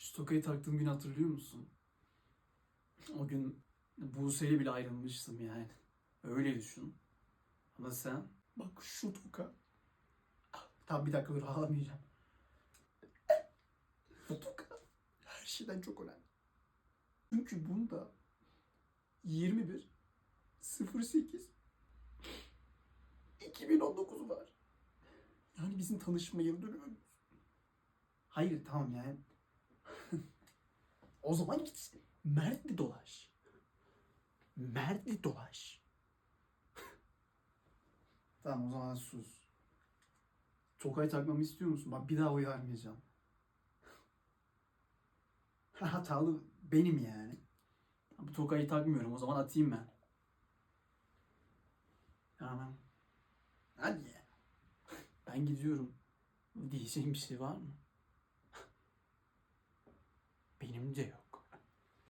Şu taktığım gün hatırlıyor musun? O gün Buse'yle bile ayrılmıştım yani. Öyle düşün. Ama sen Bak şu toka. Ah, Tamam bir dakika dur ağlamayacağım. Bu toka her şeyden çok önemli. Çünkü bunda 21 08 2019 var. Yani bizim tanışma yıl dönümümüz. Hayır tamam yani. O zaman git Mert'li dolaş. Mert'li dolaş. Tamam o zaman sus. Tokayı takmamı istiyor musun? Bak bir daha oy vermeyeceğim. Hatalı benim yani. Bu tokayı takmıyorum o zaman atayım ben. Tamam. Hadi ya. Ben gidiyorum. Diyeceğim bir şey var mı? 문제예요.